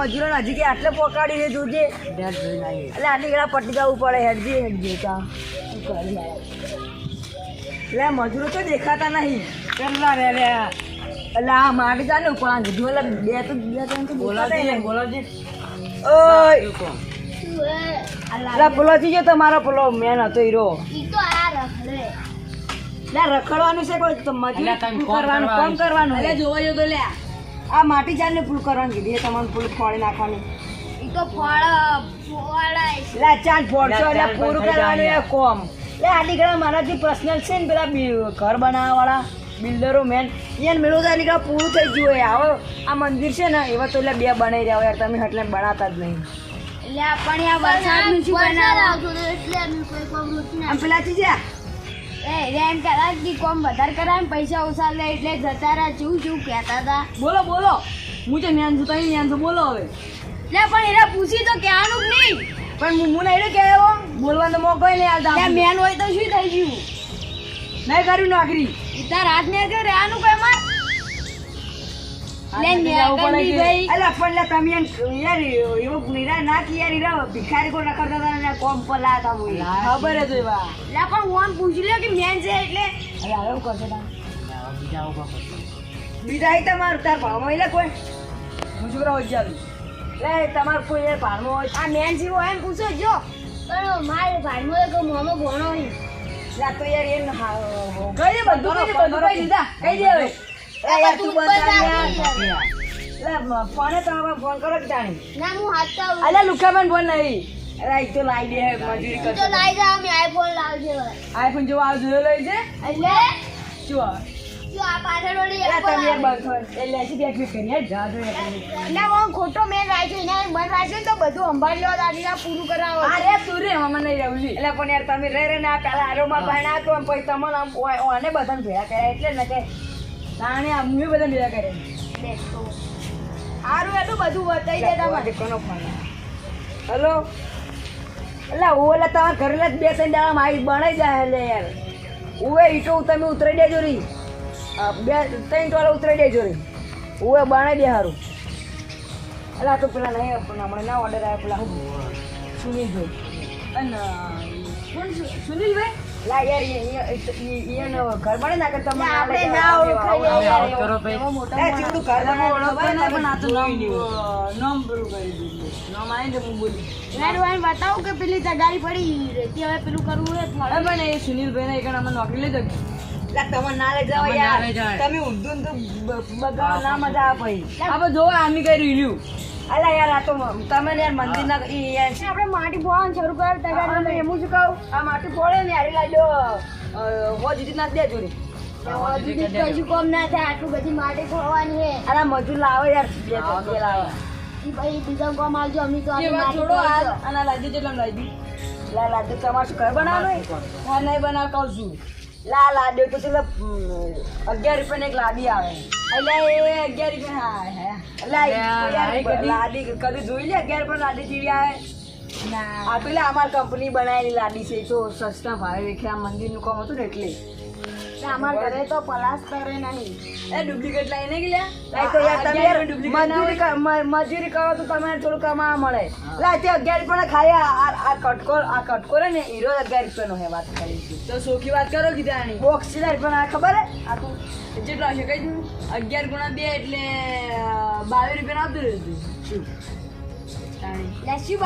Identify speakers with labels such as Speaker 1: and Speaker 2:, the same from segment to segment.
Speaker 1: પણ કોમ ચાલનું આલી આ મજૂરોને હજી કે આટલે પોકાડી છે જોજે. એટલે આટલી ઘણા પટ્ટી જવું પડે હેડજી હેડજી કા. શું કરી એટલે મજૂરો તો દેખાતા નહીં. કેટલા રે રે એટલે આ માટી ઉપર આ કીધું એટલે બે તો બે ત્રણ તો બોલાવજી બોલાવજી
Speaker 2: બોલાજી.
Speaker 1: ઓય? થઈ ગયો તમારો પેલો મેન હતો હીરો.
Speaker 3: ઈ તો આ રખડે.
Speaker 1: એટલે રખડવાનું છે કોઈ તો મજૂરી કરવાનું કામ કરવાનું જોવા જો તો લે આ માટી ચાલને ફૂલ કરવાની કીધી છે તમારે પૂરું ફોડી નાખવાનું.
Speaker 3: ઈ તો ફળ ફોડાય છે.
Speaker 1: ચાંદ ફોડશો
Speaker 2: એટલે
Speaker 1: એટલે પૂરું કરવાનું એ કોમ. એટલે આલીગડા ઘણા મારાથી પર્સનલ છે ને પેલા ઘર બનાવવા વાળા બિલ્ડરો મેન એને મેળવું તો આટલી પૂરું થઈ ગયું હોય. આવો આ મંદિર છે ને એવા તો એટલે બે બનાવી રહ્યા હોય યાર તમે એટલે બનાતા જ નહીં.
Speaker 3: એટલે પણ આ વરસાદનું શું બનાવવાનું? એટલે અમે કોઈ કોમ નથી
Speaker 1: આમ પેલા થી જા
Speaker 3: એ એટલે એમ કહેતા કે કોમ વધારે કરાય પૈસા ઓછા લે એટલે જતા રહ્યા શું શું કહેતા હતા
Speaker 1: બોલો બોલો. હું છે મેન છું તઈ મેન છું બોલો હવે.
Speaker 3: લે પણ એને પૂછી તો કહેવાનું જ નહીં.
Speaker 1: પણ હું હું નહીં કહેવો બોલવાનો મોકો નહીં આવતા
Speaker 3: મેન હોય તો શું થઈ ગયું?
Speaker 1: નહીં કર્યું નોકરી.
Speaker 3: તાર હાથ ને કે રહેવાનું કઈ માં
Speaker 1: ભિખારી કો રખડતા હતા કોમ પર લાતા ખબર જ હોય
Speaker 3: પણ ઓન પૂછી લે કે મેન છે એટલે
Speaker 1: હવે હું કરશે
Speaker 2: બીજા
Speaker 1: બીજા અહીં તમારું તાર ભાવમાં એટલે કોઈ? હું છોકરા હોય જાવ લે તમારું કોઈ ભાવમાં હોય.
Speaker 3: આ મેન છે હોય એમ પૂછો જો. પણ મારે ભાઈનો એક મોમો નહીં
Speaker 1: લે તો યાર દે બધું બધું કઈ દીધા કઈ દે હવે. એ યાર તું બંધ યાર ફોને કરો કે જાણી?
Speaker 3: ના હું હાથ કાઢું.
Speaker 1: અલ્યા લુખાબેન ફોન નહીં અરે તો લાવી દે મજૂરી
Speaker 3: તું તો લાઈ જા અમે આઈફોન લાવજે
Speaker 1: આઈફોન જેવો આ જોયો લઈ?
Speaker 3: જો.
Speaker 1: તમે
Speaker 3: આવે.
Speaker 1: એટલે કરી જા જો
Speaker 3: ખોટો મેન રાખ્યો તો બધું સંભાળી લો દાદી પૂરું કરાવો.
Speaker 1: અરે તું રે નહીં એટલે પણ યાર તમે રે રે ને આ પેલા આરોમાં ભણ્યા તો આમ પછી તમને આમ ઓને બધાને ભેગા કર્યા એટલે ને કે તાણે આ બધા બધાને
Speaker 3: કરે. હારું, એટલું બધું બતાવી દે તમારે.
Speaker 1: કોનો ફોન હેલો? એટલે એટલે તમારા ઘરે જ બે ત્રણ દાડા મારી બનાવી જાય એટલે યાર. ઉવે, ઈટો તમે ઉતરી દેજો રી. બે, ત્રણ ટોલા ઉતરી દેજો રી. ઉવે બનાવી દે સારું એટલે તો પેલા નહીં હમણાં ના ઓર્ડર આવ્યો, પેલા સુનિલભાઈ. અને સુનિલભાઈ? લા યાર ઈ- ઈ- ઈ- ઈ એને ઘર બને ના કે તમે
Speaker 3: આપણે ના ઓળખાઈએ યાર.
Speaker 2: કરો ભાઈ.
Speaker 1: એ ઘર ને પણ આ તો નામ નામ કરી દીધું નામ આવીને હું બોલી.
Speaker 3: મેં એને બતાવું કે પેલી તગારી પડી રહેતી હવે પેલું કરવું તો
Speaker 1: અરે પણ એ સુનિલભાઈ ને એકણ અમે નોકરી લઈ જજો તમે ના લઈ જાવ
Speaker 2: તમે ના
Speaker 1: યાર. તમે ઊંધું તો બગાડો ના મજા આ બધું જોવો આમી કઈ રીલ્યું અલા યાર આ તો તમે ને મંદિર ના
Speaker 3: આપણે માટી ફોડવાનું શરૂ કરે તગારી
Speaker 1: એમ શું કહું? આ માટી ફોડે ને હારી લાજો હો ના દેજો રે
Speaker 3: કશું કોમ ના થાય આટલું બધી માટી ખોળવાની હે.
Speaker 1: અલા મજૂર લાવો યાર બે લાવો.
Speaker 3: ઈ ભાઈ બીજા કોમ આવજો અમે તો માટી
Speaker 1: છોડો
Speaker 3: ફોડજો.
Speaker 1: અને લાજો જેટલા લાજી લા લાજો તમારે શું ઘર બનાવવાનું હા નહીં બનાવ કહું છું. લા લાડ્યો તો છેલ્લે અગિયાર રૂપિયા એક લાદી આવે. એટલે એ અગિયાર રૂપિયા
Speaker 2: લાદી કદી?
Speaker 1: જોઈ લે અગિયાર રૂપિયા લાદી ચીડી આવે? આ પેલા અમારી કંપની બનાવેલી લાદી છે એ તો સસ્તા ભાવે વેખે આ મંદિરનું કામ હતું ને એટલે.
Speaker 3: અમારા ઘરે તો પલાસ્તરે નહીં.
Speaker 1: એ ડુપ્લિકેટ લઈને ગયા લાઈ તો યાર તમે મજૂરી મજૂરી કરો તો તમે થોડું કમાવા મળે. લા તે અગિયાર રૂપિયા ખાય આ કટકો આ કટકો રે ને હીરો અગિયાર રૂપિયાનો હે વાત કરી. તો સોખી વાત કરો કીધા આની બોક્સ પણ આ ખબર હે? આ તો જેટલો હશે કઈ અગિયાર ગુણા બે એટલે બાવીસ રૂપિયા આપતું રહ્યું શું? બાવીસ
Speaker 3: લેસી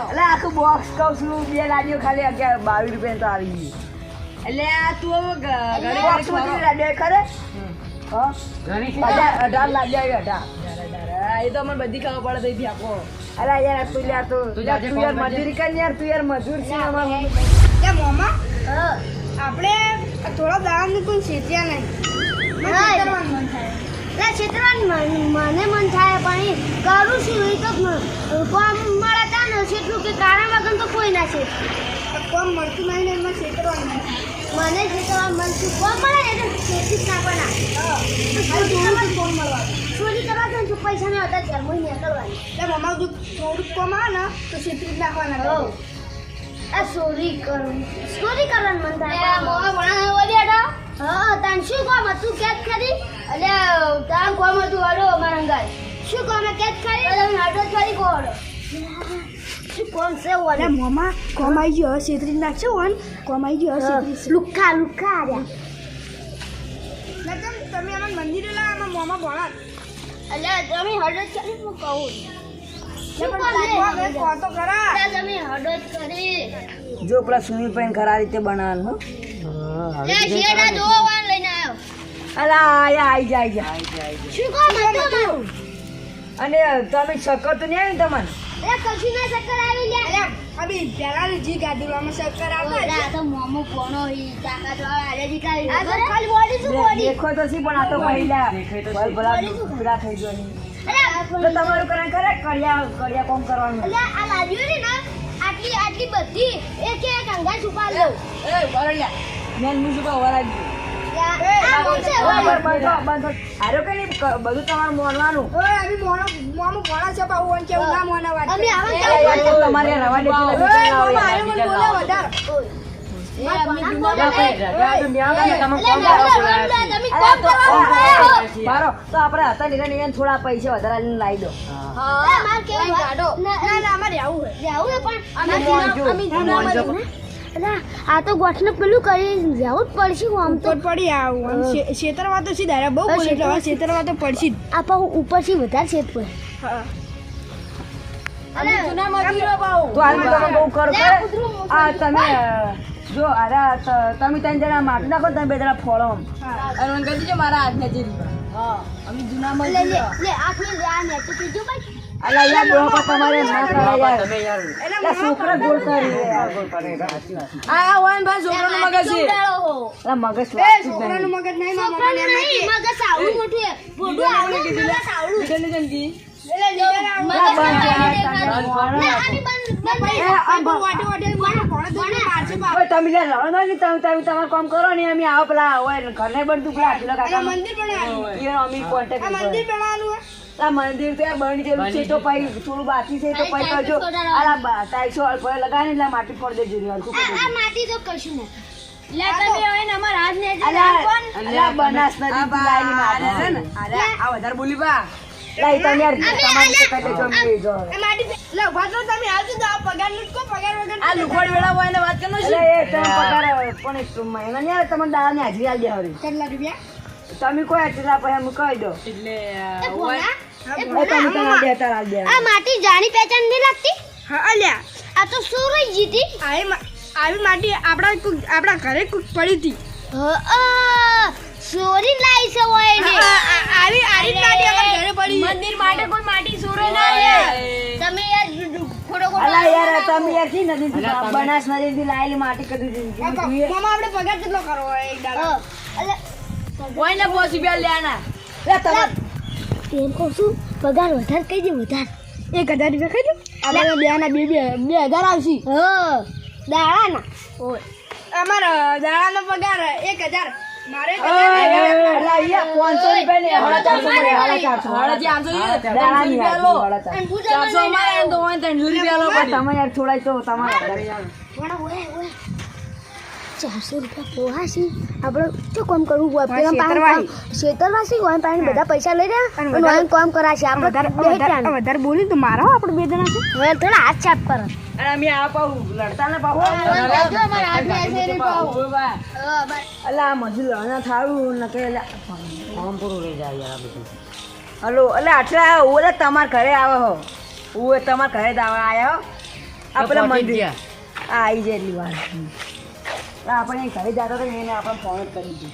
Speaker 1: એટલે આખું બોક્સ કહું છું બે લાડીઓ ખાલી અગિયાર બાવીસ રૂપિયા તો આવી ગઈ. એટલે આ તું હવે ગ- બોક્સમાં લાડીઓ ખરે?
Speaker 2: ઘણી.
Speaker 1: અઢાર લાડીઓ આવી અઢાર. એ તો અમને બધી ખબર પડે તો આપો. અરે યાર તું યાર તો
Speaker 2: તું
Speaker 1: યાર. મજૂરી કર યાર તું યાર મજૂર છે અમાર
Speaker 4: કે મોમા. આપણે થોડા દાડાનું કોઈ શેત્યા નહીં. મને મન થાય.
Speaker 3: ના છેતરવાનું મને મન થાય પણ કરું છું એ તો કોમ મળે છેટલું કે કારણ વગર તો કોઈ ના છે.
Speaker 4: કોમ મળતું નહીં ને એમાં છેતરવાનું મન થાય
Speaker 3: મને છેતરવાનું મન છું કોમ મળે ને એટલે છેતી
Speaker 4: મારે થોડું કોમ મળવાનું.
Speaker 3: ચોરી કરવા ને તો પૈસા નહીં હતા ત્યારે મહિને કરવાની.
Speaker 4: એટલે મોમા જો થોડુંક કોમ આવે ને તો છેતરી જ નાખવાના
Speaker 3: હો. આ ચોરી કરવી ચોરી કરવાનું મન થાય મોવા ભણા વળી હા તાન શું કોમ હતું? કેદ ખરી? અલે તાન કોમ હતું હડો અમારા અંગાર. શું કામ? કેત ખરી તમે હડો જ ખરી કોડો શું કોમ છે
Speaker 4: અરે
Speaker 3: ઓલે
Speaker 4: મોમાં કોમાઈ ગયો હવે છેતરી નાખશે વન કોમાઈ ગયો હવે છેતરી
Speaker 3: લુખા લુખા આર્યા
Speaker 4: તમે તમે
Speaker 3: હડો તમે હડો જો
Speaker 1: પેલા સુનિલ ભાઈ ખરા રીતે બનાવવાનું હો.
Speaker 3: જો વાન લઈને આવ્યો
Speaker 1: અલા આયા આઈ જાય આઈ જાય
Speaker 3: શું કામ હતું
Speaker 1: અને તમે શક્કર તો નહીં આવી તમને
Speaker 3: એ કશું ના ચક્કર આવી લે
Speaker 4: અરે અભી પહેલાની જી ગાડીમાં શક્કર આવતા
Speaker 3: આ તો મોમો પોણો હી તાકાત વાળા આલે જી કાઈ આ તો ખાલી બોડી શું બોડી
Speaker 1: દેખો તો સી પણ આ તો પહેલા ભલ ભલા પૂરા થઈ ગયો નહીં તો તમારું કરણ કરે કડિયા કડિયા કોમ કરવાનું?
Speaker 3: આ ને ના આટલી આટલી બધી એક એક અંગા છુપા લો.
Speaker 1: એ બરડિયા મેન મુજબ બરાબર બંધો તમારે મોનવાનું તમારે રવા દે આપણે હતા ને એને થોડા પૈસા વધારે લાવી દો
Speaker 3: ના
Speaker 4: ના ના અમારે આવું
Speaker 3: આવું પણ
Speaker 1: અમે
Speaker 3: અલા આ તો ગોઠને પેલું કરી જવું જ પડશે હું આમ તો
Speaker 4: તો. પડી આવું. શેતરમાં તો સીધા અરે બહુ બોલે એટલે હવે છેતરવા તો પડશે
Speaker 3: આપા હું ઉપરથી વધારે શેત પર
Speaker 4: હા.
Speaker 3: અલે
Speaker 1: તો હાલ મેં તમે બહુ કર આ તમે જો અરે તમે ત્રણ જણા માપી નાખો ને તમે બે જણા ફોળો આમ. અને મને કહી દેજો મારા હાથને જે હા. અમે જૂના
Speaker 3: મજૂરો લે લે આખને લે આ તો કીધું ભાઈ.
Speaker 1: અલા યાર પર તમારે ના કરાય યાર. અલા છોકરા ગોળ કરી યાર. આ વાન ભાઈ છોકરાનું મગજ છે. અલા મગજ
Speaker 4: એ
Speaker 1: વાંચતું નું
Speaker 4: મગજ નહીં મામા
Speaker 3: નહીં મગજ આવડું મોટું છે. બોડું આવડું મગજ આવડું.
Speaker 4: એટલે
Speaker 1: બંધ બંધ
Speaker 3: બંધ બંધ
Speaker 4: બાપ.
Speaker 1: ઓય તમે ના તમે તમે કામ કરો ને અમે આવો પેલા ઓય ઘરને બનતું પેલા
Speaker 4: મંદિર આ મંદિર બનાવવાનું
Speaker 1: આ મંદિર તો યાર બની ગયેલું છે તો પછી થોડું બાકી છે તો પછી કરજો. બા- ટાઈસો અલ્પો લગાવીને એટલે માટી ફોડ દેજો ને યાર,
Speaker 3: આ માટી તો કશું નહીં. લે તમે હવે ને અમારા હાથ ને.
Speaker 1: અલા અલા બનાસ નદી લાયેલી માટી છે વધારે બોલી બા. લાઈ તમે યાર તમારી રીતે કરી દેજો અમે લઈ જાઓ.
Speaker 4: એ માટી પે- લે ઊભા થો તમે આવજો તો આ પગાર લૂટકો પગાર વગર
Speaker 1: આ લુખોડ વેળા હોય ને વાત કરો એટલે એ તમે પગાર પણ એક મહિના ની યાર તમને દાડાની હાજરી આવી દે હવે.
Speaker 4: કેટલા રૂપિયા?
Speaker 1: તમે કોઈ એટલા પછી કહી દો.
Speaker 3: એ આ માટી જાણી પહેચાન નહીં લાગતી?
Speaker 4: હા અલ્યા.
Speaker 3: આ તો સુરઈ જીતી
Speaker 4: આવી માટી આપણા આપણા ઘરે કુક પડી હતી.
Speaker 3: સોરી લાઈ છે હોય
Speaker 4: આવી આવી માટી આપણા ઘરે પડી
Speaker 3: મંદિર માટે કોઈ માટી સુરઈ ના લે તમે યાર ખોટો ખોટો
Speaker 1: અલા યાર તમે યારથી નદી બનાસ નદી થી લાયેલી માટી
Speaker 4: કદી
Speaker 1: દીધી
Speaker 4: મામા આપણે પગાર કેટલો કરવો એક દાડો?
Speaker 3: અલા.
Speaker 1: કોઈ ને પોસ રૂપિયા લેના એ તમે
Speaker 3: એમ કહું છું પગાર વધારે કહી દે વધારે.
Speaker 4: એક હજાર રૂપિયા ખાઈ લો આપણે બે ના બે બે બે હજાર આવશે.
Speaker 3: હ દાડાના. ઓય.
Speaker 4: અમારા દાડાનો પગાર એક હજાર. મારે
Speaker 1: 500 રૂપિયા પણ તમે યાર થોડા તો તમારે
Speaker 3: ચારસો રૂપિયા પોહાસી આપણે શું કામ કરવું? હોય પેલા
Speaker 4: છેતરવાસી.
Speaker 3: શેતરવાસી હોય પાસે બધા પૈસા લઈ રહ્યા
Speaker 4: અને
Speaker 3: અને કામ કરાશે. આપણે
Speaker 4: વધારે. બોલી તો મારો આપણે બે જણા છે.
Speaker 3: હવે થોડા હાથ છાપ કરે.
Speaker 1: અને અમે આ પાઉ લડતા ને પાહુ. અલા આ મજૂર લડના થાળું ન કે અલા. ફોર્મ પૂરું લઈ જાય યાર આ બધું. હલો એટલે આટલા ઓલે તમાર ઘરે આવે હો. ઓએ તમાર ઘરે જ આવે આયા હો. આ પેલા મંદિર. આ આવી જાય એટલી વાર. આપણે ઘરે જતો હતો એને આપણે ફોન જ કરી દીધું.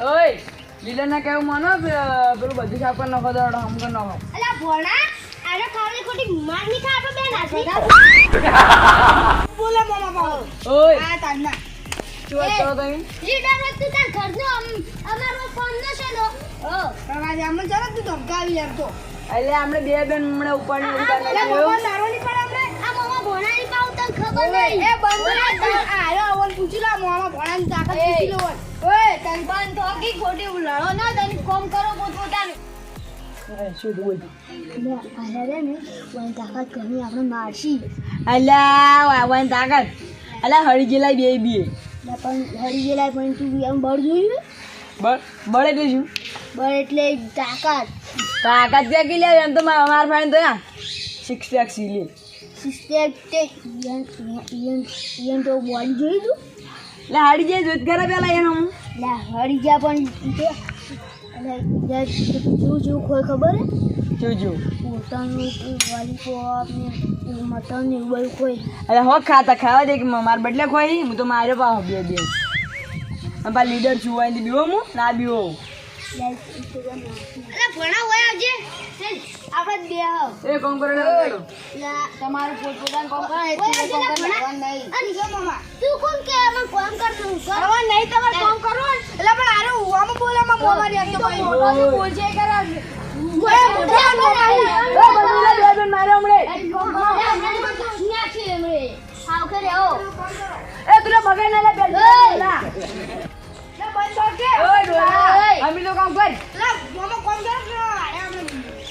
Speaker 1: ઓય લીલા ના કેવું માનો પેલું બધું સાફ કરી નાખો દોડ હમ કરી નાખો
Speaker 3: અલા ભોણા આને ખાવાની ખોટી મારની ખા આપણે બે નાસી
Speaker 4: બોલે મામા પાહો
Speaker 1: ઓય.
Speaker 4: આ તાના
Speaker 1: શું કરો તમે?
Speaker 3: લીડર વસ્તુ તાર ઘરનો અમ- અમારો ફોન ન છે નો ઓ.
Speaker 4: પ્રવાસ આમ ચાલો તું ધમકાવી એમ તો?
Speaker 1: એટલે આપણે બે બેન હમણાં ઉપાડી
Speaker 4: એટલે નહીં એ બંધ આયો આવન પૂછી લા મોમાં ભણાની તાકાત પૂછી લો ઓય. તન
Speaker 3: બંધ થોકી ખોટી લડો ના તને કોમ કરો પોતપોતાનું.
Speaker 1: શું બોલ
Speaker 3: અરે ને વન તાકાત ઘણી આપણે મારશી.
Speaker 1: અલા વન તાકાત. અલા હળી ગયેલા બે બે.
Speaker 3: પણ હરી ગયેલા પણ તું આમ બળ જોયું
Speaker 1: બળ બળ એટલે શું?
Speaker 3: બળ એટલે તાકાત.
Speaker 1: તાકાત ક્યાં કે લે એમ તો મારા માર ફાઈન તો ના સિક્સ પેક સી લે.
Speaker 3: સિસ્ટેમ તે તો બોડી જોઈ તું
Speaker 1: એટલે હાડી જાય જોત ઘરે પેલા એનો હું
Speaker 3: લે હરી ગયા પણ તે જો જેવું કોઈ ખબર
Speaker 1: જો જો
Speaker 3: પોતાનું લોલીપોપ ને મટન ને એવું કોઈ
Speaker 1: અરે હો ખાતા ખાવા દે કે માર બદલે ખોઈ હું તો માર્યો પાહો બે બે પા લીડર હોય બીવો હું ના બીવો
Speaker 3: અરે ભણા હોય આવજે. આપણે બે આવ.
Speaker 1: એ કોમ કરે
Speaker 3: તમારું પોતપોતાનું કામ કરો નહીં. કામ કરતું કરવા નહીં તમારે કામ કરો એટલે પણ આરે ઉવામાં બોલામાં બોલારી એમ તો ભાઈ મોટો બોલજે કરે ઓય મોટા મોટા
Speaker 1: ના હમણે.
Speaker 3: હાવ કરે ઓ
Speaker 1: એ તુને બગાડ ના લે બેલ
Speaker 3: ઓય!
Speaker 1: ઓય ડોલા અમે તો કર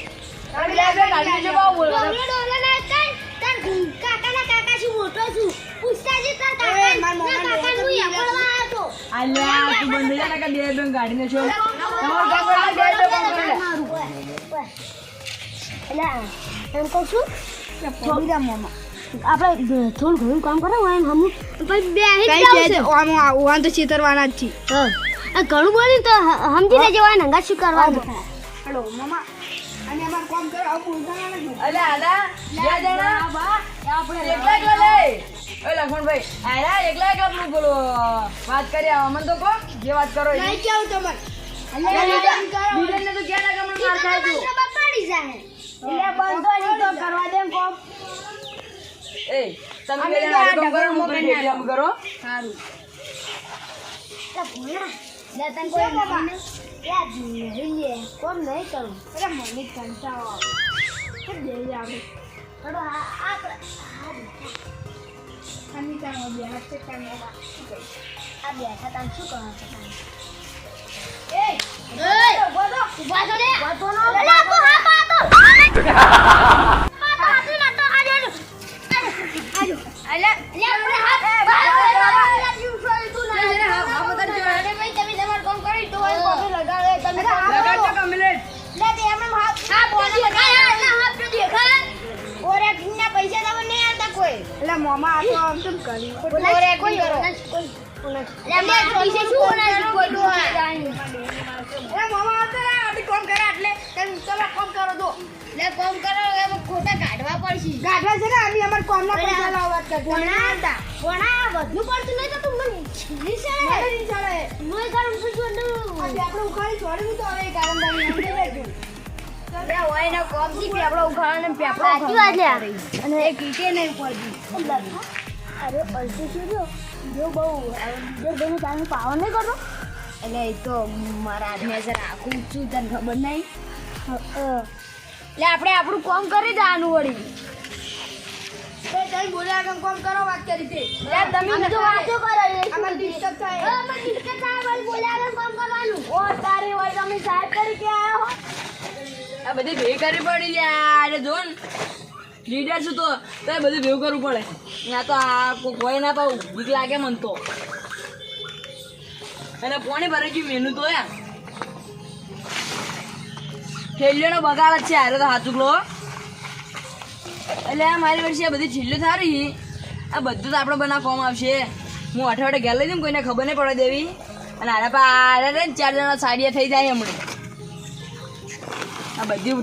Speaker 1: અમે લે બે ગાડી જે બહુ બોલો
Speaker 3: ડોલે ડોલે ના કર તાર કાકાના કાકા છું મોટો છું? પૂછતા જે તાર કાકા ના કાકા નું યાપડવા આતો
Speaker 1: અલ્યા તું બંધ જા કે બે બે ગાડી ને છો. તમારું કામ કરે બે બે કામ કરે
Speaker 3: એટલે એમ કહું છું આપણે થોડું ઘણું કામ કરો એમ હમ પછી બે અહીં જ
Speaker 4: ચિતરવાના જ છીએ
Speaker 3: હા. ઘણું બોલ્યું તો હ- સમજી લેજો આ નંગા શું કરવાનું?
Speaker 4: હેલો મામા. અને અમાર કામ કર આ બોલતા નથી
Speaker 1: અલ્યા આલા બે જણા. આપણે એકલા એકલા લે ઓય લખમણભાઈ આલા એકલા એકલા પેલું બોલો વાત કરી આવો. મન તો કો જે વાત કરો એ.
Speaker 4: નહીં કેવું તમારે.
Speaker 1: બીજા ને તો ક્યાં લાગે મને માર ખાય તું
Speaker 3: પડી જાય
Speaker 1: એટલે બંધો નહીં તો કરવા દે કોમ. એ તમે બે કરો કરો.
Speaker 4: સારું.
Speaker 3: લે તને કોઈ યાદ લે કોમ નહીં કરું.
Speaker 4: અરે મને કંટાળો આવે. બે આવે
Speaker 3: આ આપણે
Speaker 4: અને તારો બે હાથ છે બાબા.
Speaker 3: આ બેઠા તમે શું કરો છો તમે? કરી તો એ કોપી લગાવે તમે
Speaker 1: લગાડજો કમ્પ્લીટ
Speaker 3: લે તે એમને હાથ હા બોલી દેખાય એટલે હાથ તો દેખાય ઓરે કિન્ના પૈસા તમને નહીં
Speaker 4: એટલે મોમાં આ તો આમ તેમ
Speaker 3: કરો? કોઈ તો
Speaker 4: એટલે મોમાં આ તો આટલી કામ કરે એટલે તેમ તમે કામ કરો તો?
Speaker 3: લે કોમ કરો એ ખોટા કાઢવા પડશે.
Speaker 4: ગાઢવા છે ને અમે અમાર કામના
Speaker 3: અરે
Speaker 4: પૈસા
Speaker 3: આ-
Speaker 4: લાવવા જ કરતા
Speaker 3: ભણા ભણા વધુ પડતું નહીં તો તું મને છીની છે.
Speaker 4: મને નહીં ચાલે.
Speaker 3: મોય કારણ પૂછું
Speaker 4: આજે આપણે ઉખાડી છોડી તો હવે કારણ દાડી અંદર બેઠું.
Speaker 3: લે હોય ને કોમથી પેપડો ઉખાડો ને પેપડો સાચી વાત લે અને એક ઈટે નહીં પડતી અરે અલસી શું જો જો બહુ બીજો ભાઈ તારું પાવર નહીં કરતો? એટલે એ તો મારા હાથને જરા આખું છું તને ખબર નહીં? એટલે આપણે આપણું કોમ કરી દેવાનું વળી.
Speaker 4: તમે બોલ્યા કેમ કરો વાત કરી તે.
Speaker 3: તમે તો વાતો કરો
Speaker 4: થાય.
Speaker 3: થાય બોલ્યા વગર કરવાનું. ઓ તારે હોય તમે સાહેબ કરી કે આયા હો.
Speaker 1: બધી ભેગી કરવી પડી યાર અરે જો લીડર છું તો તો બધું ભેગું કરવું પડે. ત્યાં તો આ કોઈ ના, તો બીક લાગે મન તો. અને પોણી ભરે ગયું મેનુ તો યાર છેલ્લીઓનો બગાડ જ છે હારે તો હાચુકલો એટલે આ મારી વર્ષે આ બધી છેલ્લું સારી આ બધું તો આપણે બનાવ ફોર્મ આવશે. હું અઠવાડિયે ઘેર લઈ દઉં કોઈને ખબર નહીં પડે દેવી. અને આના પા આરે ચાર જણા સાડીયા થઈ જાય હમણાં. આ બધી.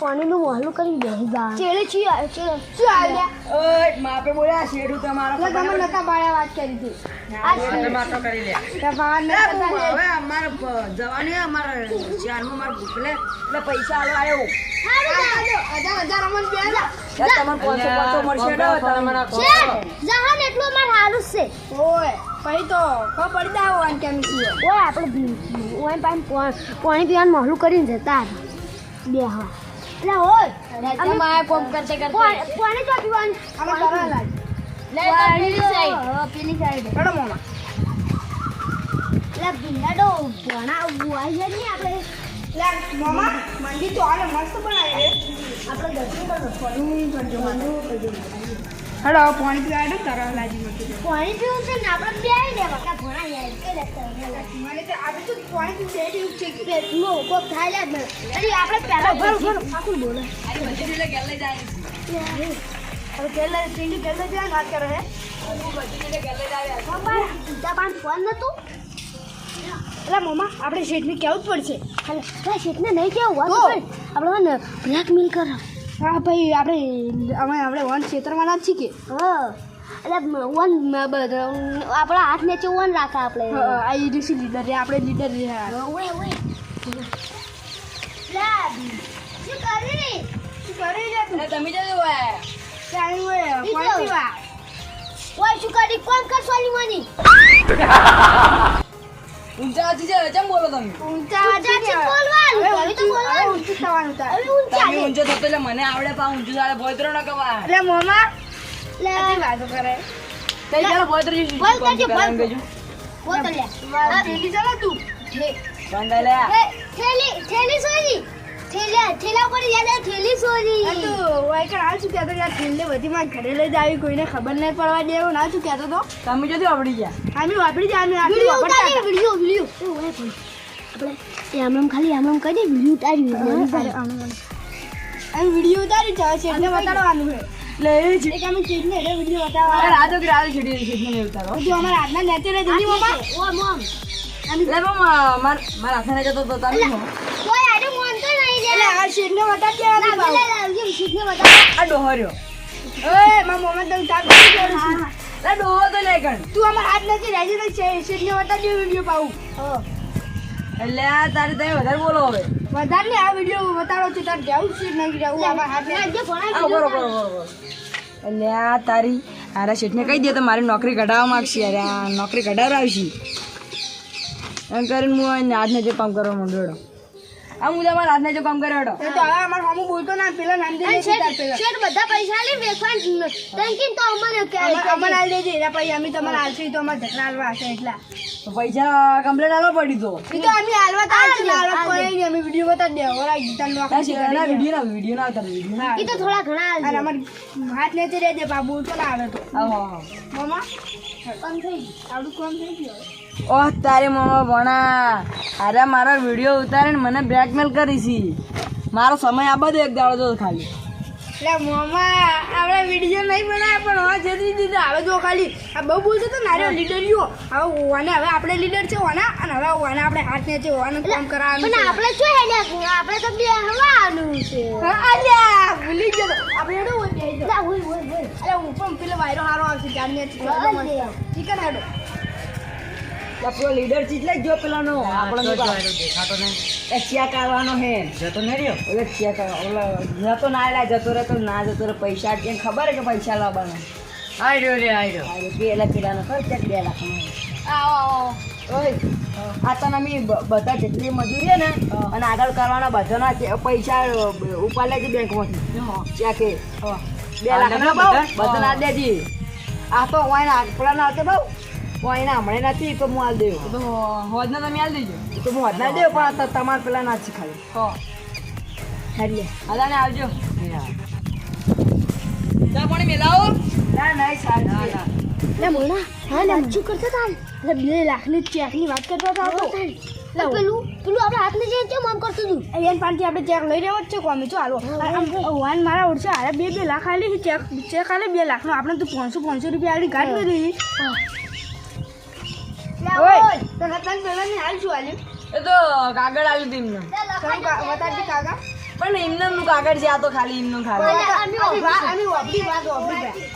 Speaker 3: પાણીનું વહેલું કરી દે ચેડે છી ચેલે
Speaker 4: શું આવ્યા?
Speaker 1: ઓય માપે બોલ્યા શેડું તમારા
Speaker 4: એટલે તમે નતા પાડ્યા વાત કરી હતી.
Speaker 1: માતો કરી લે.
Speaker 4: તમારા નતા પાડ્યા.
Speaker 1: હવે અમારે જવાની અમાર જાનમાં માર ભૂખલે એટલે પૈસા આલો આવ્યો
Speaker 4: હજાર હજાર અમને બે હજાર.
Speaker 1: તમને પાંચસો પાંચસો મળશે ને તમારા
Speaker 3: છે જહાન એટલું માર હારું છે.
Speaker 4: ઓય. પછી તો ખબર જાય કેમ છીએ
Speaker 3: ઓય આપણે ઓય પાણી પાણી પીવાનું મોહલું કરીને જતા હતા બે હા એટલે ઓય અમે
Speaker 1: કોમ કરતે
Speaker 3: પાણી પાણી તો પીવાનું.
Speaker 4: અમે કરવા લાગ
Speaker 3: પેલી સાઈડ પેલી સાઈડ
Speaker 4: હેડો મોમાં.
Speaker 3: એટલે ભીંડાડો ભણા વાઈ જાય ને આપણે.
Speaker 4: મામા મંડી તો આને મસ્ત બનાવી.
Speaker 3: આપણે દર્શન કરજો
Speaker 4: હેડો પાણી પીવા દો તરફ લાજી મળતું
Speaker 3: પાણી પીવું છે ને આપણે બે આવી લેવા કા ભણા યાર કે
Speaker 4: મને તો આપણે તો પાણી પીવું છે ઉઠ છે કે?
Speaker 3: પેટમાં કોક થાય લે અરે આપણે પહેલા ભર ભર આખું બોલે.
Speaker 1: આની બધી લે લઈ જાય.
Speaker 4: હવે પહેલા ટીંડી પહેલા જ્યાં વાત કરે હે.
Speaker 1: બધી રીતે ઘેર જાય
Speaker 3: મમ્મા સીધા પાન ફોન નતું?
Speaker 4: એટલે મમ્મા આપણે શેઠને કેવું જ પડશે.
Speaker 3: હાલે શેઠને નહીં કેવું વાત
Speaker 4: તો?
Speaker 3: આપણે ને બ્લેકમેલ કર
Speaker 4: હા ભાઈ આપણે અમે આપણે વન ક્ષેત્રમાં જ છીએ કે.
Speaker 3: હા એટલે વન આપણા હાથ નીચે વન રાખે આપણે.
Speaker 4: આ ઇડીસી લીડર છે આપણે લીડર છે
Speaker 3: ઓય ઓય શું કરી?
Speaker 4: શું કરી લે તું?
Speaker 1: તમે જજો હોય
Speaker 4: ચાલી
Speaker 3: ઓય
Speaker 4: કોણ
Speaker 3: તો. ઓય શું કરી? કોણ કરશો સોલી મની?
Speaker 1: ઊંચા હતી છે કેમ બોલો તમે.
Speaker 4: ઊંચા
Speaker 3: ઊંચાથી બોલવાનું, તો બોલવાનું.
Speaker 4: ઊંચું થવાનું
Speaker 3: હવે ઊંચા
Speaker 1: તમે ઊંચો થતો એટલે મને આવડે પા ઊંચું સાડે ભોયતરો ન કવા
Speaker 4: એટલે મોમા
Speaker 3: લે
Speaker 4: વાતો કરે.
Speaker 1: કઈ ચાલો ભોયતરો જી
Speaker 3: બોલ કરજો, બોલ. બોલ લે.
Speaker 4: પેલી ચાલો તું.
Speaker 1: બંધ લે.
Speaker 3: થેલી થેલી સોરી થેલા થેલા પર યાદ થેલી સોરી
Speaker 4: આ કે ના શું કહેતો યાર છેલ્લે બધી માં ઘરે લઈ જ આવી કોઈને ખબર નહીં પડવા દે એવું ના શું કહેતો તો.
Speaker 1: તમે જો આવડી ગયા.
Speaker 4: અમે વાપરી જાય અમે
Speaker 3: વિડિયો ઉતારી વિડિયો વિડિયો. ભાઈ. આપણે આમ આમ ખાલી આમ આમ કરી દે વિડિયો ઉતારી
Speaker 4: આમ આમી. વીડિયો ઉતારી છે એટલે બતાડવાનું છે.
Speaker 1: લે છે
Speaker 4: એક અમે શેઠને એટલે વીડિયો
Speaker 1: અરે
Speaker 4: બતાવવા
Speaker 1: રાજો કે રાજો છેડી છેડી ને ઉતારો.
Speaker 4: જો અમારા આજના નેચે રહે દીદી મમ્મા
Speaker 3: ઓ મોમ.
Speaker 1: લે પણ માર મારા હાથે જતો તો તમે
Speaker 3: કોઈ આડું
Speaker 4: એટલે આ શેઠને બતાડી દેવાનું ભાવ.
Speaker 3: લાવજો શીખને બતા
Speaker 1: આ ડોહર્યો.
Speaker 4: ઓય મારા મોમાં તને નથી કરું છું.
Speaker 1: લે ડોહો તો
Speaker 4: અમારા હાથ નથી રહેજે તો શે- શેઠને બતાડી દે વીડિયો પાવું
Speaker 1: એટલે આ તારી તમે વધારે બોલો હવે.
Speaker 4: વધારે ને આ વીડિયો બતાડો છે તાર જવું નહીં અમારા હાથ
Speaker 1: બરોબર એટલે આ તારી આરા શેઠને કહી દે તો મારી નોકરી કઢાવવા માગશે. અરે આ નોકરી કઢાવડાવશી. એમ કરીને હું આજને જે કામ કરવા માંડ્યો આ હું તમારા આજને જો કામ કર્યો
Speaker 4: તો હવે અમારા હમુ બોલતો ના પેલા નામ દે
Speaker 3: અને
Speaker 4: તાર પેલા.
Speaker 3: શેઠ બધા પૈસા લઈ વેફાન તંકીન તો અમને કે
Speaker 4: અમને આલ દેજે એના પછી અમે તમારે આલસી તો અમારે ઝઘડા આલવા હશે એટલા.
Speaker 1: તો પૈસા કમ્પ્લેટ આલવા પડી તો.
Speaker 4: એ તો અમે આલવા તો આલશું આલવા કોઈ નહીં અમે વીડિયો બતા દે ઓલા ગીતા નો
Speaker 1: આ શેઠના વીડિયો ના વિડિયો ના ઉતાર ના
Speaker 3: એ તો થોડા ઘણા
Speaker 4: અને
Speaker 3: અરે
Speaker 4: અમારે હાથ લેતી રહેજે બાબુ તો ના આવે તો.
Speaker 1: આવો
Speaker 4: મામા?
Speaker 3: કમ થઈ
Speaker 4: આવડું કમ થઈ ગયું
Speaker 1: ઓહ તારી મમ્મા ભણા. અરે મારા વીડિયો ઉતારીને મને બ્લેકમેલ કરી છે. મારો સમય આ બધો એક દાડો જો ખાલી.
Speaker 4: એટલે મામા આપણે વીડિયો નહીં બનાવ્યા પણ હવે જતી દીધા હવે જો ખાલી. આ બહુ બોલતો તો નાર્યો લીડરીઓ હવે ઓને હવે આપણે લીડર છે ઓના અને હવે ઓને આપણે હાથ છે વાનું કામ કરાવવાનું
Speaker 3: પણ આપણે શું હેડ્યા આપણે તો બે હવાનું છે.
Speaker 4: હા, અલ્યા ભૂલી ગયો આપણે એડો હોય બે
Speaker 3: હોય હોય હોય.
Speaker 4: અરે હું પણ પેલો વાયરો હારો આવશે જાનને
Speaker 3: અલ્યા.
Speaker 4: ચિકન હેડો.
Speaker 1: આપણો લીડર ચીજ લઈ ગયો પેલાનો આપણો એ ચિયા કાઢવાનો હે.
Speaker 2: જતો નહીં રહ્યો?
Speaker 1: એટલે ચિયા કાઢવા ઓલો જતો ના લા જતો રહે તો ના જતો રહે પૈસા કેમ ખબર હે કે પૈસા લાવવાના?
Speaker 2: આઈ રહ્યો રે આઈ રહ્યો.
Speaker 1: પેલા પેલાનો ખર્ચ બે લાખ
Speaker 4: આવો આવો.
Speaker 1: ઓય આ તને અમે બધા જેટલી મજૂરી હે. ને અને આગળ કરવાના બધાના પૈસા ઉપાડ લેજે બેંકમાંથી. કે બે લાખ ના
Speaker 2: બધા?
Speaker 1: ભાવ બધા ના આ તો વાયના આગળ ના આવતે ભાવ વાયના હમણાં નથી તો હું હાલ દેવો.
Speaker 2: તો હોજના તમે આલી દેજો.
Speaker 1: તો હું હદ ના પણ તો તમારે પેલા ના ખાલી
Speaker 2: હો
Speaker 1: હારીએ
Speaker 2: આવજો. ચા પાણી મેલાવો.
Speaker 1: ના ના સારું
Speaker 2: ના
Speaker 3: મોના હા લે કરતા તા
Speaker 4: એટલે બે લાખની ચેકની વાત કરતા હતા તો
Speaker 3: પેલું પેલું આપણે હાથને જે કેમ આમ કરતું હતું?
Speaker 4: અહીંયા પાનથી આપણે ચેક લઈ રહ્યો જ છે કોમે. જો હાલો. વાન મારા ઓળશે હારે બે બે લાખ આલી છે ચેક ચેક આલે બે લાખનો. આપણે તો પાંચસો પાંચસો રૂપિયા આલી કાઢ નથી
Speaker 3: લે,
Speaker 4: ઓય.
Speaker 3: ઓય.
Speaker 4: તો પેલા ને હાલ શું આલ્યું
Speaker 1: એ તો કાગળ આલ્યું તું એમને. પણ એમને નું કાગળ છે આ તો ખાલી એમનું ખાલી.
Speaker 3: વાત-
Speaker 4: આની વાપરી વાત વાપરી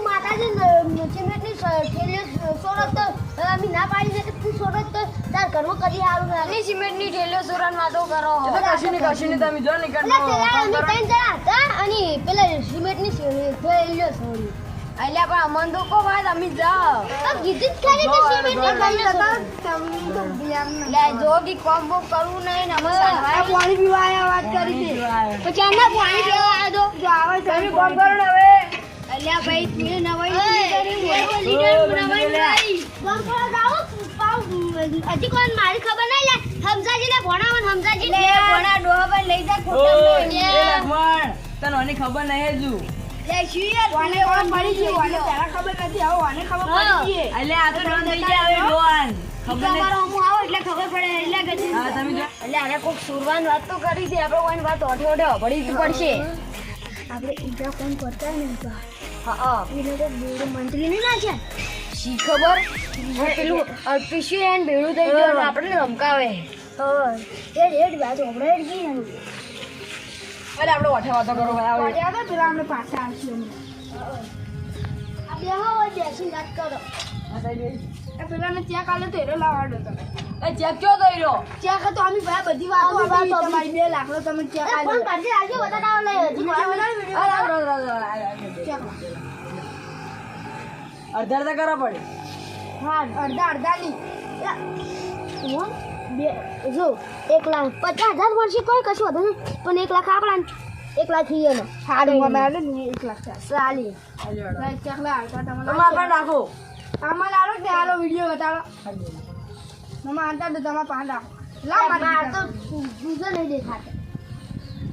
Speaker 3: માતાજી સોરત અમે ના પાડી દે તું સોરત તો તાર ઘરમાં કદી સારું ના નહીં સિમેન્ટની થેલીઓ સોરન વાતો કરો.
Speaker 1: તો કશું નહીં કશું નહીં તમે જો ને
Speaker 3: પેલા અમે જણા અને પેલા સિમેન્ટની થેલીઓ સોરી.
Speaker 1: અલ્યા પણ અમન તો કો વાત અમે જાઓ.
Speaker 3: તો કીધું જ ખરી કે સિમેન્ટની થેલીઓ સોરન
Speaker 4: તમે તો બિયામ ના.
Speaker 1: લે જો કે કોમ બોમ કરવું નહીં ને અમે
Speaker 4: પાણી પીવા આયા વાત કરી છે.
Speaker 3: પછી આના પાણી પીવા આવ્યો તો?
Speaker 4: જો આવે છે
Speaker 1: તમે કોમ કરો ને હવે.
Speaker 4: અલ્યા ભાઈ તું નવાઈ કરી
Speaker 3: લીડર નવાઈ નવાઈ. કોણ કરવા જાઓ? પાઉં હજી કોઈ મારી ખબર નહીં લે. સમજાજીને ને ભણાવન સમજાજી ને ભણા ડોહા પર લઈ જા ખોટા
Speaker 1: તને ઓની ખબર નહીં હજુ.
Speaker 4: વાને ઓળખ પડી ગઈ વાને પહેલા ખબર નથી હવે વાને ખબર પડી ગઈ.
Speaker 1: એટલે આ તો ડોન થઈ ગયા હવે ડોન. ખબર
Speaker 3: તમારો અમુ આવો એટલે ખબર પડે એટલે કે
Speaker 1: હા તમે જો.
Speaker 3: એટલે આને કોઈક સુરવાન વાત તો કરી છે આપણે કોઈ વાત ઓઠે ઓઠે પડી પડશે. આપણે ઈજા કોણ કરતા ને હા હા. એને તો બેડું મંત્રી નહીં ના છે શી ખબર? પેલું અલ્પિશી એન બેડું થઈ ગયું ધમકાવે. હા એ હેડ વાત આપણે ગઈ ને
Speaker 1: અરે આપણે ઓઠે વાતો કરો ભાઈ આવો.
Speaker 4: આવે પેલા આપણે પાછા આવશું અમે.
Speaker 3: આ બે હોય બેસી વાત કરો
Speaker 4: એ પેલાને ચેક આલે તો એરો લાવાડો તમે
Speaker 1: એ ચેક કયો કર્યો
Speaker 4: ચેક તો અમે ભાઈ બધી વાતો
Speaker 3: વાતો
Speaker 4: તમારી બે લાખ તમે ચેક
Speaker 3: એ ફોન
Speaker 4: આલે
Speaker 3: આજે રાખજો બતાવો લે હજી
Speaker 4: વીડિયો
Speaker 1: અડધા અડધા કરવા પડે.
Speaker 4: હા અડધા અડધા ની
Speaker 3: હું બે જો એક લાખ પચાસ હજાર મળશે કોઈ કશું વધુ નહીં. પણ એક લાખ આપણા એક લાખ થઈ ગયો
Speaker 4: સારું અમે આલે ને એક લાખ ચાલ
Speaker 1: તમારે રાખો.
Speaker 4: આમાં લાલો ને આલો વીડિયો બતાવો. મમ્મા આંતા તો તમારે પાંચ રાખો. લા
Speaker 3: માર તો બીજો નહીં દેખાતો.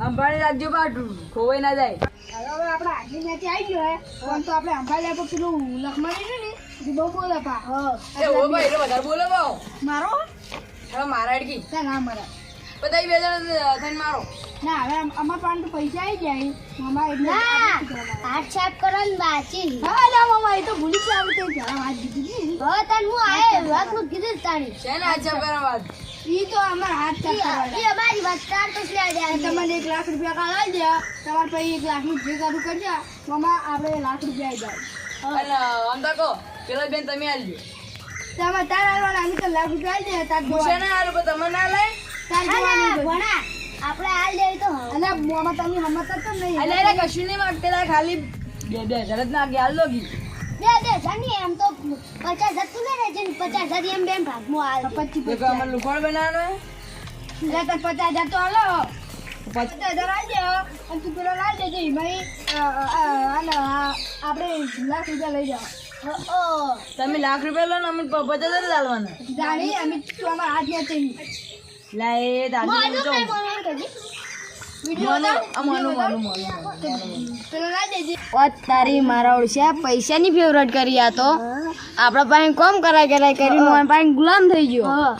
Speaker 1: અંબાણી રાખજો પાટું ખોવાઈ ના જાય.
Speaker 4: હવે આપણે આગલી મેચ આવી ગયો હે. પણ તો આપણે અંબાઈ લે પેલું લખમણી છે ને બહુ બોલે પા.
Speaker 1: એ ઓ ભાઈ એટલે વધારે બોલો
Speaker 4: મારો?
Speaker 1: હવે મારા અડકી
Speaker 4: ના મારા.
Speaker 1: બધા બે જણા થઈને મારો.
Speaker 4: ના હવે અમાર તો પૈસા આવી જાય. મમ્મા એટલે
Speaker 3: ના? હાથ સાફ કરવાની બાકી
Speaker 4: હા ના મમ્મા એ તો ભૂલી જ આવી જરા વાત દીધી
Speaker 3: હવે તને હું આયે વાતનું કીધું જ તારી
Speaker 1: છે ને આજ કરવા વાત?
Speaker 4: ઈ તો અમારા હાથ.
Speaker 3: એ અમારી વાત ચાર તો લે
Speaker 4: અને તમને એક લાખ રૂપિયા કાઢા આવી જાય તમારે પછી એક લાખનું જે કાઢું કરજા. મમા આપણે લાખ રૂપિયા આવી જાય.
Speaker 1: અને તો કહો પેલા બેન તમે આલજો.
Speaker 4: તમે તાર અમે તો લાખ રૂપિયા આવી જાય તાર
Speaker 1: છે ને તમે ના લઈ
Speaker 4: તાર જોવાનું
Speaker 3: ભણા આપણે હાલ દેવી તો.
Speaker 4: અને મોમાં તમે હમતા તો નહીં.
Speaker 1: એટલે એને કશું નહીં માંગતેલા ખાલી બે બે હજાર જ નાખી હાલ દો
Speaker 3: બે બે જાની એમ તો પચાસ હજાર તું લઈ ને પચાસ હજાર એમ બેન ભાગમાં હાલ પછી
Speaker 4: પચીસ
Speaker 1: દેખો અમારે બનાવવાનો
Speaker 4: લે તો પચાસ હજાર તો આપણે લાખ રૂપિયા લઈ જાઓ.
Speaker 1: તમે લાખ રૂપિયા લો ને અમે પચાસ હજાર જ
Speaker 4: જાણી અમે તું અમાર હાથ નથી
Speaker 1: લા એ દાદી
Speaker 2: તારી મારા ઓળશે પૈસાની ફેવરેટ કરી આ તો. આપણા પાસે કોમ કરાય કરાય કરીને મારા પાસે ગુલામ થઈ ગયો.
Speaker 3: હા.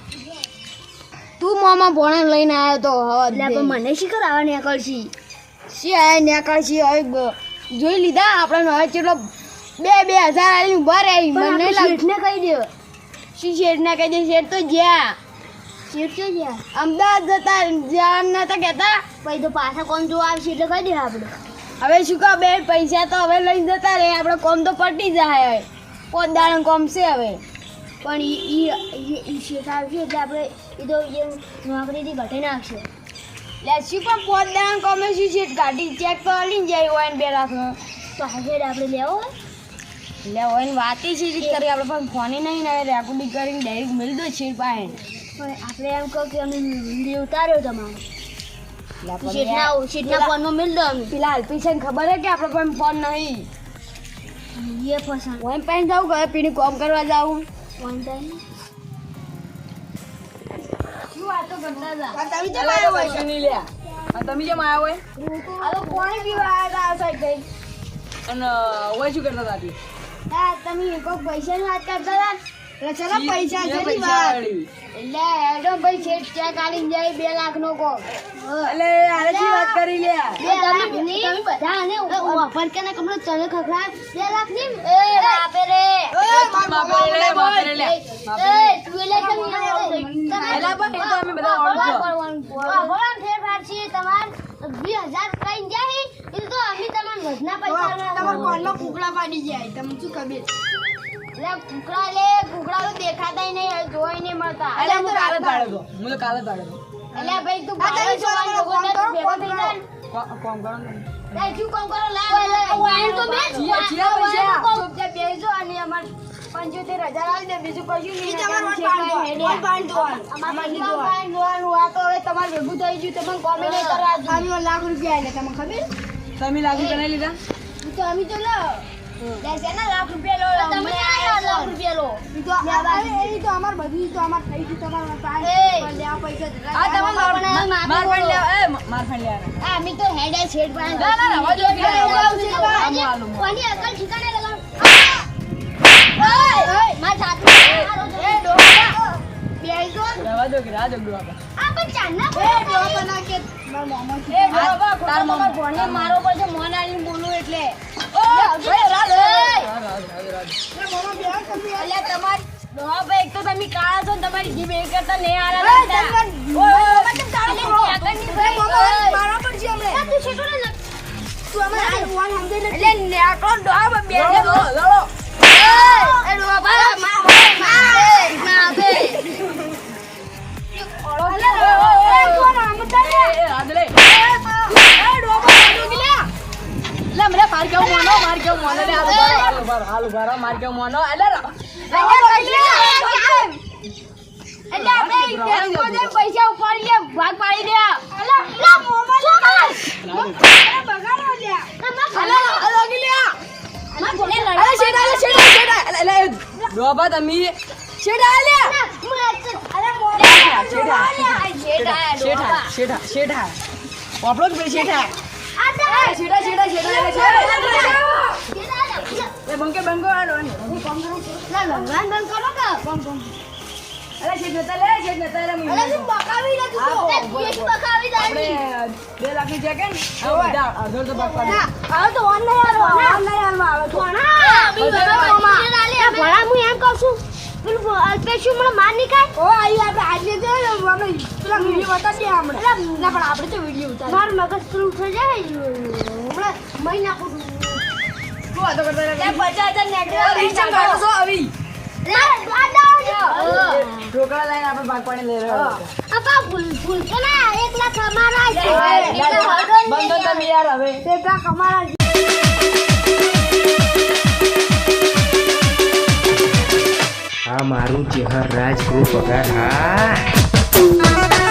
Speaker 2: તું મામા ભણે લઈને આવ્યો તો
Speaker 3: એટલે પણ મને શી કરાવવાની અકળશી
Speaker 2: શી આ નેકળશી હવે જોઈ લીધા આપણે હવે ચેટલો બે બે હજાર આલી ઊભા રહે મને
Speaker 3: શેઠને કહી દે.
Speaker 2: શી શેઠ ના કહી દે? શેઠ તો જ્યાં.
Speaker 3: શેઠ તો ગયા
Speaker 2: અમદાવાદ જતા જ્યાં નતા કહેતા.
Speaker 3: પછી તો પાછા કોણ જોવા આવશે એટલે કહી દે આપણે.
Speaker 2: હવે શું કહો બે પૈસા તો હવે લઈને જતા રહે આપણે કોમ તો પટી જાય. હવે પોત દાણ કોમ છે હવે?
Speaker 3: પણ એ એ શેઠ આવશે એટલે આપણે એ તો એ નોકરીથી ઘટી નાખશે.
Speaker 2: લે શું પણ પોત દાણ કોમે શું છે ગાડી ચેક કરી જાય હોય ને બે લાખનો.
Speaker 3: તો હાજર આપણે લેવો હોય?
Speaker 2: એટલે હોય ને વાતે છે રીત કરી આપણે પણ ફોને નહીં ને રેકોર્ડિંગ કરીને ડાયરેક્ટ મળી દો છે પાસે.
Speaker 3: પણ આપણે એમ કહો કે અમે વીડિયો ઉતાર્યો તમારો.
Speaker 2: એટલે પણ
Speaker 3: શેઠના
Speaker 2: યાર,
Speaker 3: શેઠના ફોનમાં મિલ દો અમે.
Speaker 2: પેલા અલ્પીશન ખબર હે કે આપણે પણ ફોન નહીં.
Speaker 3: એ પસંદ.
Speaker 2: હોય પાસે જાઉં ઘરે પીને કોમ કરવા જાઉં.
Speaker 3: વન ટાઈમ
Speaker 2: શું વાતો કરતા હતા?
Speaker 4: તમે
Speaker 1: જે નહીં લ્યા. તમે જેમ આવ્યા હોય?
Speaker 2: આ તો પાણી પીવા આવ્યા હતા
Speaker 1: અને હોય શું કરતા હતા તી?
Speaker 2: હા તમે કોઈ પૈસાની વાત કરતા હતા?
Speaker 4: એટલે ચલો પૈસા છે ની વાત.
Speaker 2: એટલે હેડો ભાઈ શેઠ ચેક આલીને જાય બે લાખ નો કો
Speaker 1: એટલે આનાથી વાત કરી લે.
Speaker 3: બે લાખની બધા ને ઓફર કે ના કમળો ચલે ખખરા બે લાખની? એ બાપે રે
Speaker 1: બાપરે. લે, બાપરે લે.
Speaker 3: એ તું એટલે તમે
Speaker 1: એલા પણ તો અમે બધા ઓળખો.
Speaker 3: ભગવાન ફેરફાર છે તમાર 20000 કઈ જાય એ તો અમે તમને વધના પૈસા
Speaker 4: તમાર કોનમાં કુકડા પાડી જાય. તમે શું ખબર?
Speaker 2: કુકડા લે કુકડા તો દેખાતા નહીં જોઈ નહીં મળતા.
Speaker 1: એટલે હું કાલે જ હું તો કાલે જ પાડ્યો
Speaker 2: ભાઈ તું
Speaker 4: તમે
Speaker 2: ભાડે
Speaker 4: શું કરો?
Speaker 2: લે, શું? લાવ,
Speaker 3: તો
Speaker 2: અને અમારે પંચોતેર હજાર આવી દે બીજું કશું નહીં.
Speaker 4: તમારે.
Speaker 2: અમારે જોવાનું આ તો હવે તમારે ભેગું થઈ ગયું તમે કોમે નહીં કરવા
Speaker 4: અમે લાખ રૂપિયા આલે તમને ખબર?
Speaker 1: તમે લાગુ બનાવી લીધા?
Speaker 4: તો અમે તો લો.
Speaker 3: દસેના લાખ રૂપિયા લો તમે લાખ રૂપિયા લો?
Speaker 4: ઈ તો એ તો અમાર બધું તો અમાર થઈ ગયું તમારા પાસે. લેવા પૈસા
Speaker 1: આ તમે માર માર
Speaker 3: માથું
Speaker 1: લેવા એ માર ફાડી લેવા
Speaker 3: આ અમે તો હેડે છેડ પણ
Speaker 1: ના, ના, આમ આલું.
Speaker 3: કોની અકલ ઠીકાણે લગાવ ઓય માર જાતમાં મારો છે.
Speaker 4: એ ડોહા. બેસજો
Speaker 1: દો કે ડોહા
Speaker 3: આ પણ ચાંદના
Speaker 4: બના કે મારા મામા
Speaker 1: એ ડોહા
Speaker 3: તાર
Speaker 1: તમાર
Speaker 3: મમ્મી ભણ્યો મારો પડશે મોન આલીને બોલું એટલે.
Speaker 1: રાહ દો, રાહ દો.
Speaker 4: એ મામા બેહો તમે.
Speaker 3: અલ્યા તમાર ડોહા ભાઈ એક તો તમે કાળા છો ને તમારી જીભ એક કરતા નહીં આલા લાગતા.
Speaker 4: તમે
Speaker 3: ઓય.
Speaker 4: કાળા છો. મામા. મારા પર છે હમણે
Speaker 3: તું શેઠો ને
Speaker 4: તું અમે આ વન સમજાઈ લે
Speaker 3: એટલે ડોહા પર બે. જણો.
Speaker 1: લડો, લડો.
Speaker 3: એ ડોહા ભાઈ, માર, માર, માર, પૈસા ઉપાડી લે, ભાગ પાડી દે.
Speaker 4: લ્યા
Speaker 1: શેઠ ભાઈ
Speaker 3: તો-
Speaker 1: શેઠ આ, શેઠ આ, શેઠ આ, શેઠ આ.
Speaker 3: શેઠ આયા.
Speaker 1: એ બંકે બંકો આ ડોહાને.
Speaker 3: બંધ કરો કે?
Speaker 1: અલે, શેઠ નતા લે, શેઠ નતા લે,
Speaker 3: અલા, તું બકાવી તો.
Speaker 1: આપણે બે ચેક ને?
Speaker 3: હવે તો ઓન નહીં હાલો, ઓન નહીં આવે તો. ભણા હું એમ કહું છું. પેલું અલ્પેશુ મને માર ખાય?
Speaker 4: ઓ આઈ આપણે આજે જો ને આપણે પેલા વિડિયો બતાડી હમણે. ના પણ આપણે તો વિડિયો ઉતાર
Speaker 3: મારું મગજ પેલું થઈ જાય હમણાં મહિના પૂરું.
Speaker 1: શું વાતો કરતા રહ્યા?
Speaker 3: પચાસ હજાર
Speaker 1: આવી ચમ કાઢો છો, આવી. ઢોકળા લઈને આપણે ભાગ લઈ રહ્યા
Speaker 3: આપા ફૂલ ફૂલ કે ના એક લાખ અમારા છે.
Speaker 1: લે,
Speaker 3: એટલે
Speaker 1: લે,
Speaker 3: હળદો નહીં
Speaker 1: બંધો તમે યાર હવે.
Speaker 4: એક લાખ અમારા
Speaker 5: આ મારું ચહેર રાજ ગ્રુપ પગાર. હા.